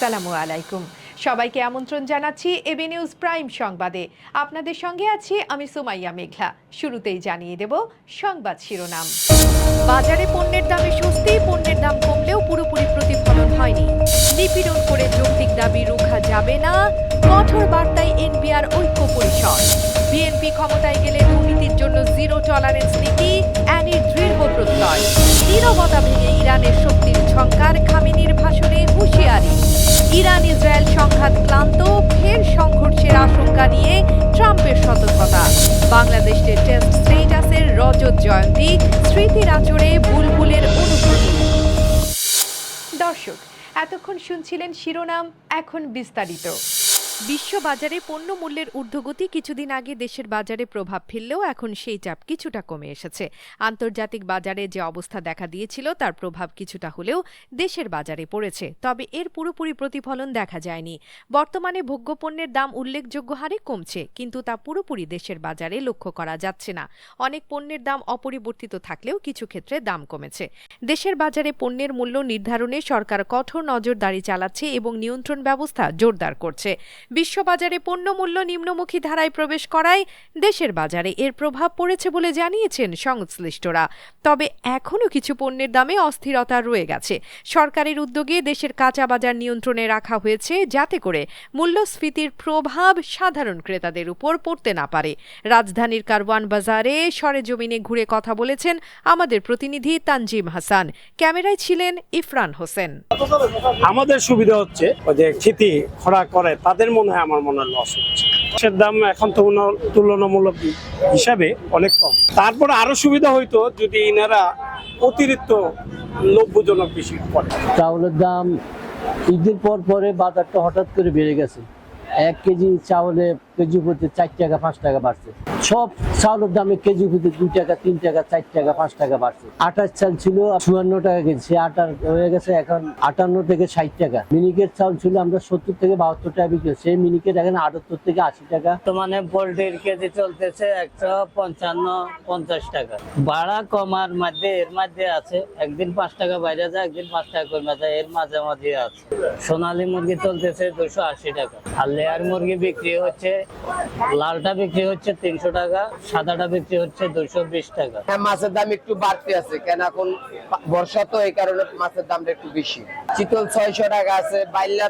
আসসালামু আলাইকুম। সবাইকে আমন্ত্রণ জানাচ্ছি এবি নিউজ প্রাইম সংবাদে। আপনাদের সঙ্গে আছি আমি সুমাইয়া মেঘলা। শুরুতেই জানিয়ে দেব সংবাদ শিরোনাম। বাজারে পণ্যের দামে স্বস্তি, পণ্যের দাম কমলেও পুরোপুরি প্রতিফলন হয়নি। নিপীড়ন করে যৌক্তিক দাবি রোখা যাবে না। কঠোর বার্তায় এনবিআর ঐক্য পরিষদ। বিএনপি ক্ষমতায় গেলে দুর্নীতির জন্য জিরো টলারেন্স নীতি, অ্যানির দৃঢ় প্রত্যয়। নীরবতা ভেঙে ইরানের শক্তির ঝঙ্কার খামিনির ভাষণে হুঁশিয়ারি। ইরান ইসরায়েল সংঘাত ক্লান্ত, ফের সংঘর্ষের আশঙ্কা নিয়ে ট্রাম্পের সতর্কতা। বাংলাদেশের টেস্ট স্টেটাসের রজত জয়ন্তী, স্মৃতির আচরে বুলবুলের অনুভূতি। দর্শক, এতক্ষণ শুনছিলেন শিরোনাম, এখন বিস্তারিত। বিশ্ববাজারে পণ্য মূল্যের ঊর্ধ্বগতি কিছুদিন আগে দেশের বাজারে প্রভাব ফেললেও এখন সেই চাপ কিছুটা কমে এসেছে। আন্তর্জাতিক বাজারে যে অবস্থা দেখা দিয়েছিল, তার প্রভাব কিছুটা হলেও দেশের বাজারে পড়েছে। তবে এর পুরোপুরি প্রতিফলন দেখা যায়নি। বর্তমানে ভোগ্যপণ্যের দাম উল্লেখযোগ্য হারে কমছে, কিন্তু তা পুরোপুরি দেশের বাজারে লক্ষ্য করা যাচ্ছে না। অনেক পণ্যের দাম অপরিবর্তিত থাকলেও কিছু ক্ষেত্রে দাম কমেছে। দেশের বাজারে পণ্যের মূল্য নির্ধারণে সরকার কঠোর নজরদারি চালাচ্ছে এবং নিয়ন্ত্রণ ব্যবস্থা জোরদার করছে। বিশ্ববাজারে পণ্য মূল্য নিম্নমুখী ধারায় প্রবেশ করায় দেশের বাজারে এর প্রভাব পড়েছে বলে জানিয়েছেন সংশ্লিষ্টরা। তবে এখনও কিছু পণ্যের দামে অস্থিরতা রয়ে গেছে। সরকারের উদ্যোগে দেশের কাঁচা বাজার নিয়ন্ত্রণে রাখা হয়েছে যাতে করে মূল্যস্ফীতির প্রভাব সাধারণ ক্রেতাদের উপর পড়তে না পারে। রাজধানীর কারওয়ান বাজারে সরেজমিনে ঘুরে কথা বলেছেন আমাদের প্রতিনিধি তানজিম হাসান। ক্যামেরায় ছিলেন ইফরান হোসেন। আমাদের সুবিধা হচ্ছে যে খেতি খরা করে, তাদের মনে হয় আমার মনে হয় লস হচ্ছে মাছের দাম এখন তো তুলনামূলক হিসাবে অনেক কম। তারপরে আরও সুবিধা হইতো যদি ইনারা অতিরিক্ত লভ্যজনক বেশি করে। চাউলের দাম ঈদের পর পরে বাজারটা হঠাৎ করে বেড়ে গেছে। এক কেজি চাউলে কেজি প্রতি চার টাকা, পাঁচ টাকা বাড়ছে। সব চাউলের দামে কেজি প্রতি দুই টাকা, তিন টাকা, চার টাকা, পাঁচ টাকা বাড়ছে। আটাশ চাল ছিল চুয়ান্ন টাকা কেজি আটার হয়ে গেছে এখন আটান্ন থেকে ষাট টাকা। মিনিকেট চাউল ছিল আমরা সত্তর থেকে বাহাত্তর টাকা বিক্রি সেই মিনিকেট এখন আটাত্তর থেকে আশি টাকা। তো মানে পোল্ট্রির কেজি চলতেছে একশো পঞ্চান্ন, পঞ্চাশ টাকা। ভাড়া কমার মধ্যে, এর মধ্যে আছে। একদিন পাঁচ টাকা বাইরে যায়, একদিন পাঁচ টাকা কমে যায়। এর মাঝে মাঝে আছে। সোনালী মুরগি চলতেছে দুশো আশি টাকা। আর লেয়ার মুরগি বিক্রি হচ্ছে লালটা বিক্রি হচ্ছে তিনশো টাকা, সাদাটা বিক্রি হচ্ছে দুইশো বিশ টাকা। হ্যাঁ মাছের দাম একটু বাড়তে আছে, কেন এখন বর্ষা তো এই কারণে মাছের দামটা একটু বেশি। চিতল ছয়শো টাকা আছে বাইলা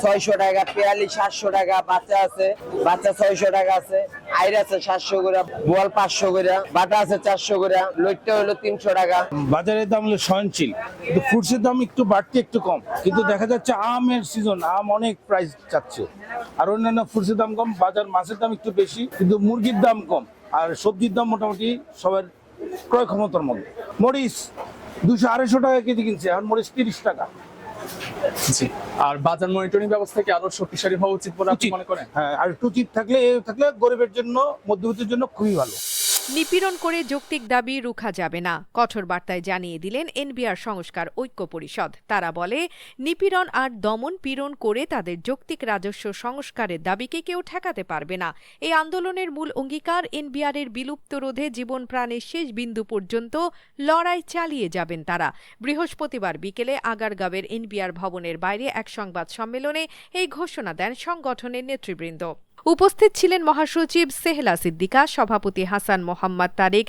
ছয়শো টাকা, পেয়ালি সাতশো টাকা, বাচ্চা আছে, বাচ্চা ছয়শো টাকা আছে। আইর আছে সাতশো করে, বোয়াল পাঁচশো করে, বাটা আছে চারশো করে, লইট্টা হলো তিনশো টাকা। বাজারের দাম হলো সহনশীল। কিন্তু ফ্রুটসের দাম একটু বাড়তি, একটু কম। কিন্তু দেখা যাচ্ছে আমের সিজন আম অনেক প্রাইস যাচ্ছে আর অন্যান্য ফ্রুটসের দাম কম, বাজার মাছের দাম একটু বেশি, কিন্তু মুরগির দাম কম। আর সবজির দাম মোটামুটি সবার ক্রয় ক্ষমতার মধ্যে। মরিচ দুশো আড়াইশো টাকা কেজি কিনছে, এখন মরিচ তিরিশ টাকা। জি। আর বাজার মনিটরিং ব্যবস্থা কি আরও শক্তিশালী হওয়া উচিত বলে আপনি মনে করেন? হ্যাঁ আর একটু উচিত থাকলে থাকলে গরিবের জন্য মধ্যবিত্তের জন্য খুবই ভালো। নিপীড়ন করে যৌক্তিক দাবি রুখা যাবে না, কঠোর বার্তায় জানিয়ে দিলেন এনবিআর সংস্কার ঐক্য পরিষদ। তারা বলে, নিপীড়ন আর দমন পীড়ন করে তাদের যৌক্তিক রাজস্ব সংস্কারের দাবিকে কেউ ঠেকাতে পারবে না। এই আন্দোলনের মূল অঙ্গীকার এনবিআরের বিলুপ্ত রোধে জীবন প্রাণের শেষ বিন্দু পর্যন্ত লড়াই চালিয়ে যাবেন তারা। বৃহস্পতিবার বিকেলে আগারগাঁওয়ের এনবিআর ভবনের বাইরে এক সংবাদ সম্মেলনে এই ঘোষণা দেন সংগঠনের নেতৃবৃন্দ। উপস্থিত ছিলেন মহাসচিব সেহলা সিদ্দিকা, সভাপতি হাসান মোহাম্মদ তারেক,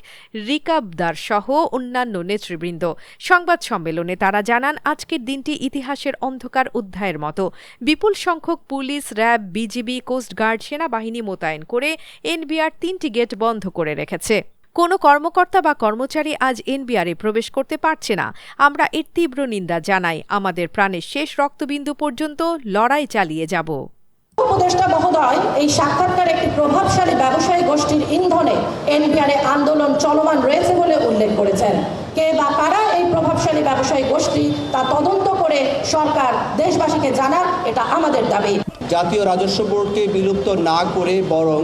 রিকাবদার সহ অন্যান্য নেতৃবৃন্দ। সংবাদ সম্মেলনে তারা জানান, আজকের দিনটি ইতিহাসের অন্ধকার অধ্যায়ের মতো। বিপুল সংখ্যক পুলিশ, র্যাব, বিজিবি কোস্টগার্ড সেনাবাহিনী মোতায়েন করে এনবিআর তিনটি গেট বন্ধ করে রেখেছে। কোনো কর্মকর্তা বা কর্মচারী আজ এনবিআরে প্রবেশ করতে পারছে না। আমরা এর তীব্র নিন্দা জানাই। আমাদের প্রাণের শেষ রক্তবিন্দু পর্যন্ত লড়াই চালিয়ে যাব। উপদেষ্টা মহোদয়, এই সাক্ষাৎকার একটি প্রভাবশালী ব্যবসায়ী গোষ্ঠীর ইন্ধনে এনবিআরে আন্দোলন চলমান রয়েছে বলে উল্লেখ করেছেন। কে বা কারা এই প্রভাবশালী ব্যবসায়ী গোষ্ঠী তা তদন্ত করে সরকার দেশবাসীকে জানাক, এটা আমাদের দাবি। জাতীয় রাজস্ব বোর্ডকে বিলুপ্ত না করে বরং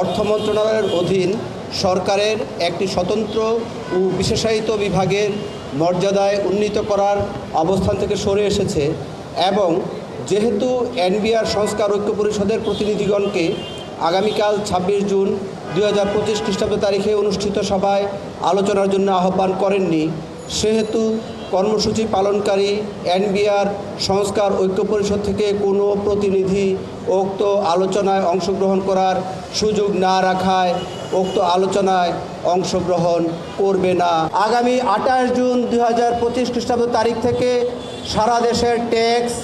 অর্থ মন্ত্রণালয়ের অধীন সরকারের একটি স্বতন্ত্র ও বিশেষায়িত বিভাগের মর্যাদায় উন্নীত করার অবস্থান থেকে সরে এসেছে এবং যেহেতু এনবিআর সংস্কার ঐক্য পরিষদের প্রতিনিধিগণকে আগামীকাল ছাব্বিশ জুন দুই হাজার পঁচিশ খ্রিস্টাব্দ তারিখে অনুষ্ঠিত সভায় আলোচনার জন্য আহ্বান করেননি, সেহেতু কর্মসূচি পালনকারী এনবিআর সংস্কার ঐক্য পরিষদ থেকে কোনো প্রতিনিধি উক্ত আলোচনায় অংশগ্রহণ করার সুযোগ না রাখায় উক্ত আলোচনায় অংশগ্রহণ করবে না। আগামী আঠাশ জুন দু হাজার পঁচিশ খ্রিস্টাব্দ তারিখ থেকে সারা দেশের ট্যাক্স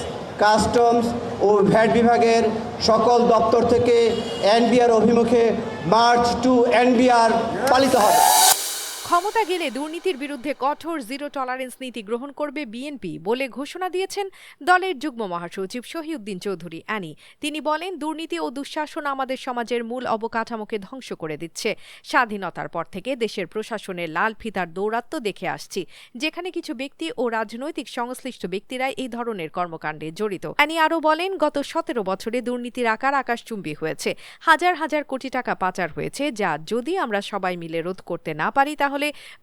কাস্টমস ও ভ্যাট বিভাগের সকল দপ্তর থেকে এনবিআর অভিমুখে মার্চ টু এনবিআর পালিত হবে। ক্ষমতা গেলে দুর্নীতির বিরুদ্ধে কঠোর জিরো টলারেন্স নীতি গ্রহণ করবে বিএনপি বলে ঘোষণা দিয়েছেন দলের যুগ্ম মহাসচিব শহীউদ্দিন চৌধুরী। অ্যানি, তিনি বলেন, দুর্নীতি ও দুঃশাসন আমাদের সমাজের মূল অবকাঠামোকে ধ্বংস করে দিচ্ছে। স্বাধীনতার পর থেকে দেশের প্রশাসনের লাল ফিতার দৌরাত্ম্য দেখে আসছি, যেখানে কিছু ব্যক্তি ও রাজনৈতিক সংশ্লিষ্ট ব্যক্তিরাই এই ধরনের কর্মকাণ্ডে জড়িত। অ্যানি আরও বলেন, গত সতেরো বছরে দুর্নীতির আকার আকাশচুম্বী হয়েছে। হাজার হাজার কোটি টাকা পাচার হয়েছে, যা যদি আমরা সবাই মিলে রোধ করতে না পারি, তাহলে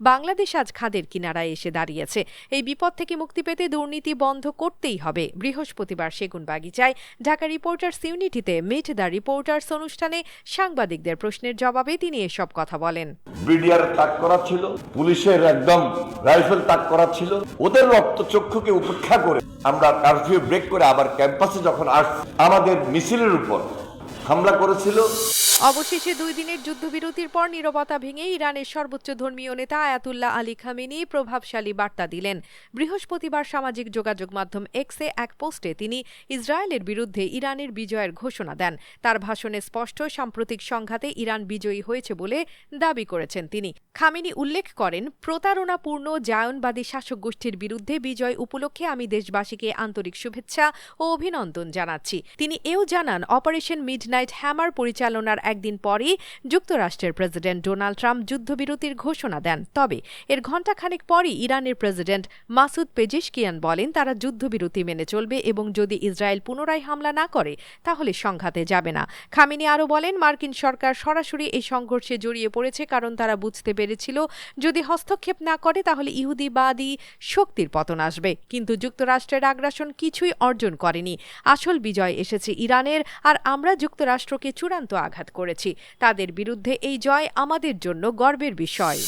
বাংলাদেশ আজ খাদের কিনারায় এসে দাঁড়িয়েছে। এই বিপদ থেকে মুক্তি পেতে দুর্নীতি বন্ধ করতেই হবে। বৃহস্পতিবার সেগুন বাগিচায় ঢাকা রিপোর্টার্স ইউনিটিতে মিট দ্য রিপোর্টার্স অনুষ্ঠানে সাংবাদিকদের প্রশ্নের জবাবে তিনি এসব কথা বলেন। বিডিআর তাক করা ছিল, পুলিশের একদম রাইফেল তাক করা ছিল। ওদের রক্তচক্ষুকে উপেক্ষা করে আমরা কারফিউ ব্রেক করে আবার ক্যাম্পাসে যখন আসছি আমাদের মিছিলের উপর হামলা করেছিল অবশেষে দুই দিনের যুদ্ধবিরতির পর নীরবতা ভেঙে ইরানের সর্বোচ্চ ধর্মীয় নেতা আয়াতুল্লাহ আলী খামেনি প্রভাবশালী বার্তা দিলেন। বৃহস্পতিবার সামাজিক যোগাযোগ মাধ্যম এক্সে এক পোস্টে তিনি ইসরায়েলের বিরুদ্ধে ইরানের বিজয়ের ঘোষণা দেন। তার ভাষণে স্পষ্ট, সাম্প্রতিক সংঘাতে ইরান বিজয়ী হয়েছে বলে দাবি করেছেন তিনি। খামেনি উল্লেখ করেন, প্রতারণাপূর্ণ জায়নবাদী শাসক গোষ্ঠীর বিরুদ্ধে বিজয় উপলক্ষে আমি দেশবাসীকে আন্তরিক শুভেচ্ছা ও অভিনন্দন জানাচ্ছি। তিনি এও জানান, অপারেশন মিডনাইট হ্যামার পরিচালনার একদিন পরই যুক্তরাষ্ট্রের প্রেসিডেন্ট ডোনাল্ড ট্রাম্প যুদ্ধবিরতির ঘোষণা দেন। তবে এর ঘণ্টাখানেক পরই ইরানের প্রেসিডেন্ট মাসুদ পেজিশকিয়ান বলেন, তারা যুদ্ধবিরতি মেনে চলবে এবং যদি ইসরায়েল পুনরায় হামলা না করে, তাহলে সংঘাতে যাবে না। খামিনি আরও বলেন, মার্কিন সরকার সরাসরি এই সংঘর্ষে জড়িয়ে পড়েছে কারণ তারা বুঝতে পেরেছিল, যদি হস্তক্ষেপ না করে, তাহলে ইহুদিবাদী শক্তির পতন আসবে। কিন্তু যুক্তরাষ্ট্রের আগ্রাসন কিছুই অর্জন করেনি। আসল বিজয় এসেছে ইরানের, আর আমরা যুক্তরাষ্ট্রকে চূড়ান্ত আঘাত করেছি। তাদের বিরুদ্ধে এই জয় আমাদের জন্য গর্বের বিষয়।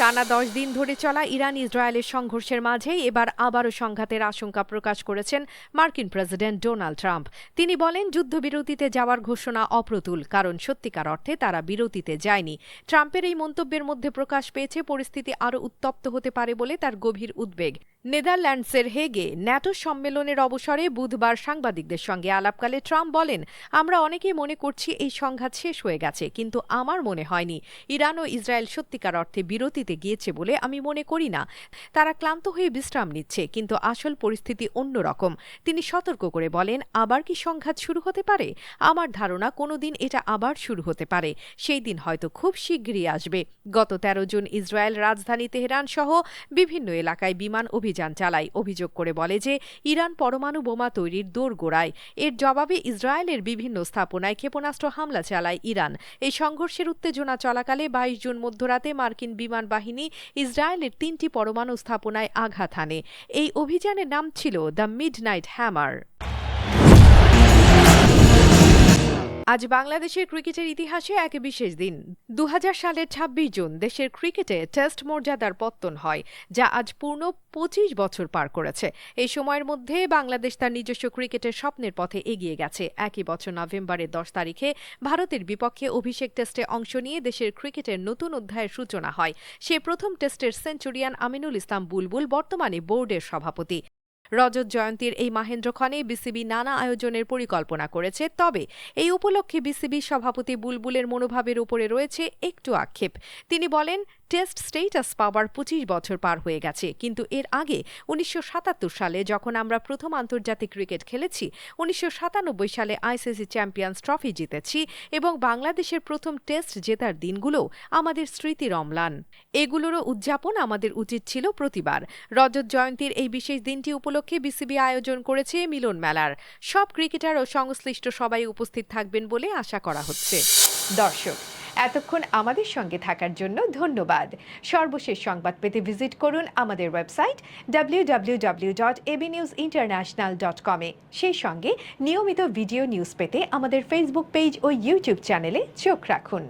টানা দশ দিন ধরে চলা ইরান ইসরায়েলের সংঘর্ষের মাঝেই এবার আবারও সংঘাতের আশঙ্কা প্রকাশ করেছেন মার্কিন প্রেসিডেন্ট ডোনাল্ড ট্রাম্প। তিনি বলেন, যুদ্ধবিরতিতে যাওয়ার ঘোষণা অপ্রতুল, কারণ সত্যিকার অর্থে তারা বিরতিতে যায়নি। ট্রাম্পের এই মন্তব্যের মধ্যে প্রকাশ পেয়েছে, পরিস্থিতি আরও উত্তপ্ত হতে পারে বলে তার গভীর উদ্বেগ। নেদারল্যান্ডসের হেগে ন্যাটো সম্মেলনের অবসরে বুধবার সাংবাদিকদের সঙ্গে আলাপকালে ট্রাম্প বলেন, আমরা অনেকেই মনে করছি এই সংঘাত শেষ হয়ে গেছে, কিন্তু আমার মনে হয়নি। ইরান ও ইসরায়েল সত্যিকার অর্থে বিরতিতে গিয়েছে বলে আমি মনে করি না। তারা ক্লান্ত হয়ে বিশ্রাম নিচ্ছে, কিন্তু আসল পরিস্থিতি অন্যরকম তিনি সতর্ক করে বলেন, আবার কি সংঘাত শুরু হতে পারে? আমার ধারণা কোনোদিন এটা আবার শুরু হতে পারে। সেই দিন হয়তো খুব শীঘ্রই আসবে। গত তেরো জুন ইসরায়েল রাজধানী তেহরান সহ বিভিন্ন এলাকায় বিমান অভিযান চালায়। অভিযোগ করে বলে যে, ইরান পরমাণু বোমা তৈরির দোরগোড়ায়। এর জবাবে ইসরায়েলের বিভিন্ন স্থাপনায় ক্ষেপণাস্ত্র হামলা চালায় ইরান। এই সংঘর্ষের উত্তেজনা চলাকালে বাইশ জুন মধ্যরাতে মার্কিন বিমান বাহিনী ইসরায়েলের তিনটি পরমাণু স্থাপনায় আঘাত হানে। এই অভিযানের নাম ছিল দ্য মিডনাইট হ্যামার। আজ বাংলাদেশের ক্রিকেটের ইতিহাসে এক বিশেষ দিন। দু হাজার সালের ২৬ জুন দেশের ক্রিকেটে টেস্ট মর্যাদার পত্তন হয়, যা আজ পূর্ণ পঁচিশ বছর পার করেছে। এই সময়ের মধ্যে বাংলাদেশ তার নিজস্ব ক্রিকেটের স্বপ্নের পথে এগিয়ে গেছে। একই বছর নভেম্বরের দশ তারিখে ভারতের বিপক্ষে অভিষেক টেস্টে অংশ নিয়ে দেশের ক্রিকেটের নতুন অধ্যায়ের সূচনা হয়। সে প্রথম টেস্টের সেঞ্চুরিয়ান আমিনুল ইসলাম বুলবুল বর্তমানে বোর্ডের সভাপতি। রজত জয়ন্তীর এই মাহেন্দ্রক্ষণে বিসিবি নানা আয়োজনের পরিকল্পনা করেছে। তবে এই উপলক্ষে বিসিবি সভাপতি বুলবুলের মনোভাবের উপরে রয়েছে একটু আক্ষেপ। তিনি বলেন, টেস্ট স্টেটাস পাওয়ার পঁচিশ বছর পার হয়ে গেছে, কিন্তু এর আগে উনিশশো সাতাত্তর সালে যখন আমরা প্রথম আন্তর্জাতিক ক্রিকেট খেলেছি, উনিশশো সাতানব্বই সালে আইসিসি চ্যাম্পিয়ন্স ট্রফি জিতেছি এবং বাংলাদেশের প্রথম টেস্ট জেতার দিনগুলো আমাদের স্মৃতির অম্লান এগুলোরও উদযাপন আমাদের উচিত ছিল প্রতিবার। রজত জয়ন্তীর এই বিশেষ দিনটি উপলক্ষে বিসিবি আয়োজন করেছে মিলন মেলার। সব ক্রিকেটার ও সংশ্লিষ্ট সবাই উপস্থিত থাকবেন বলে আশা করা হচ্ছে। দর্শক, এতক্ষণ আমাদের সঙ্গে থাকার জন্য ধন্যবাদ। সর্বশেষ সংবাদ পেতে ভিজিট করুন আমাদের ওয়েবসাইট www.abnewsinternational.com-এ সেই সঙ্গে নিয়মিত ভিডিও নিউজ পেতে আমাদের ফেসবুক পেজ ও ইউটিউব চ্যানেলে চোখ রাখুন।